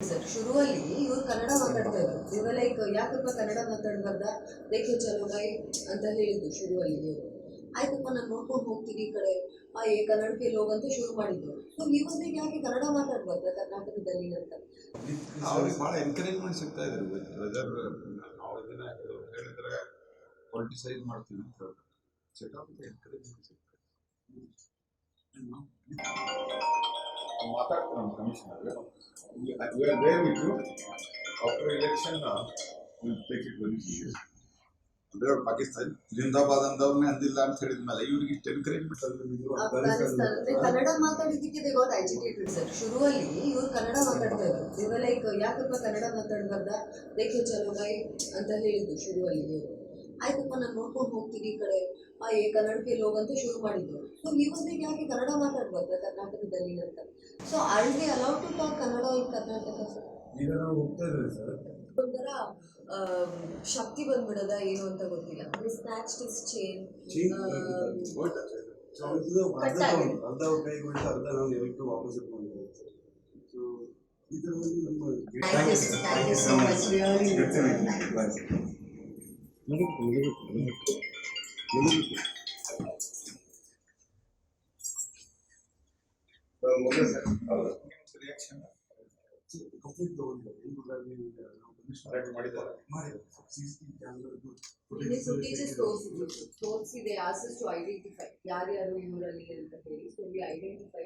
Sir, ಶುರುವಲ್ಲಿ ಇವ್ರು ಕನ್ನಡ ಮಾತಾಡ್ತಾ ಇದ್ರು. ಇವ ಲೈಕ್ ಯಾಕಪ್ಪ ಕನ್ನಡ ಮಾತಾಡ್ಬಾರ್ದ? ದೇಖೆ ಚಲೋ ಬೈ ಅಂತ ಹೇಳಿದ್ದು ಶುರುವಲ್ಲಿ ಇವರು. ಆಯ್ತಪ್ಪ, ನಾನು ನೋಡ್ಕೊಂಡು ಹೋಗ್ತೀನಿ ಈ ಕಡೆ. ಆ ಏ ಕನ್ನಡಕ್ಕೆ ಲೋಗ್ ಅಂತ ಶುರು ಮಾಡಿದ್ರು. ಸೊ ಇವತ್ತಿಗೆ ಯಾಕೆ ಕನ್ನಡ ಮಾತಾಡ್ಬಾರ್ದ ಕರ್ನಾಟಕದಲ್ಲಿ ಅಂತ? ಅವ್ರಿಗೆ ಭಾಳ ಎನ್ಕರೇಜ್ಮೆಂಟ್ ಸಿಗ್ತಾ ಇದ್ರು. ಇದನ್ನ ಹೇಳಿದ್ರೆ ಪೊಲಿಟಿಸೈಸ್ ಮಾಡ್ತೀನಿ ಅಂತ ಹೇಳ್ತಾರೆ. ಸಿಕ್ಕಾಪಟ್ಟೆ ಎನ್ಕರೇಜ್ಮೆಂಟ್ ಸಿಗ್ತಾ ಮಾತಾಡ್ತಾರೆ ನಮ್ಮ commissioner. Where with you after election will take it very serious ಅಂದ್ರೆ ಪಾಕಿಸ್ತಾನ ಜಿಂದಾಬಾದ್ ಅಂದವ್ರನ್ನೇ ಅಂದಿಲ್ಲ ಅಂತ ಹೇಳಿದ್ಮೇಲೆ ಇವ್ರಿಗೆ ಇಷ್ಟು ಎನ್ಕರೇಜ್ಮೆಂಟ್ ಕನ್ನಡ ಮಾತಾಡಿದ್ದಕ್ಕೆ ಗಾಟ್ ಎಜುಕೇಟೆಡ್ ಸರ್? ಶುರುವಲ್ಲಿ ಇವ್ರು ಕನ್ನಡ ಮಾತಾಡ್ತಾ ಇದ್ರು ಲೈಕ್ ಯಾಕಪ್ಪ ಕನ್ನಡ ಮಾತಾಡ್ಬಾರ್ದ? ದೇಖೆ ಚಲೋ ಬೈ ಅಂತ ಹೇಳಿದ್ದು ಶುರುವಲ್ಲಿ ಇವರು. ಆಯ್ತಪ್ಪ ನಾನು ನೋಡ್ಕೊಂಡು ಹೋಗ್ತೀನಿ ಈ ಕಡೆ. ಏ ಕನ್ನಡಕ್ಕೆ ಹೋಗಂತ ಶುರು ಮಾಡಿದ್ರು ಸೊ ಇವತ್ತಿಗೆ ಯಾಕೆ ಕನ್ನಡ ಮಾತಾಡ್ಬೋದ ಕರ್ನಾಟಕದಲ್ಲಿ ಅಂತ? So are allow to talk Kannada in Karnataka ಈಗ ನಾವು ಹೋಗ್ತಾ ಸರ್ ಒಂಥರ ಶಕ್ತಿ ಬಂದ್ಬಿಡದ ಏನು ಅಂತ ಗೊತ್ತಿಲ್ಲ. ಸ್ನ್ಯಾಚ್ ಇಸ್ ಚೇನ್ ಅರ್ಧ ಅರ್ಧ ನಾವು ವಾಪಸ್ ಇಟ್ಕೊಂಡಿದ್ದೇವೆ ಸರ್ ಸೊ ಇದರಲ್ಲಿ ನಮ್ಮ ತೋರಿಸಿದೆ ಆಸಸ್ ಟು ಐಡೆಂಟಿಫೈ ಯಾರ್ಯಾರು ಇವರಲ್ಲಿ ಅಂತ ಹೇಳಿ ಸೊ ವಿ ಐಡೆಂಟಿಫೈ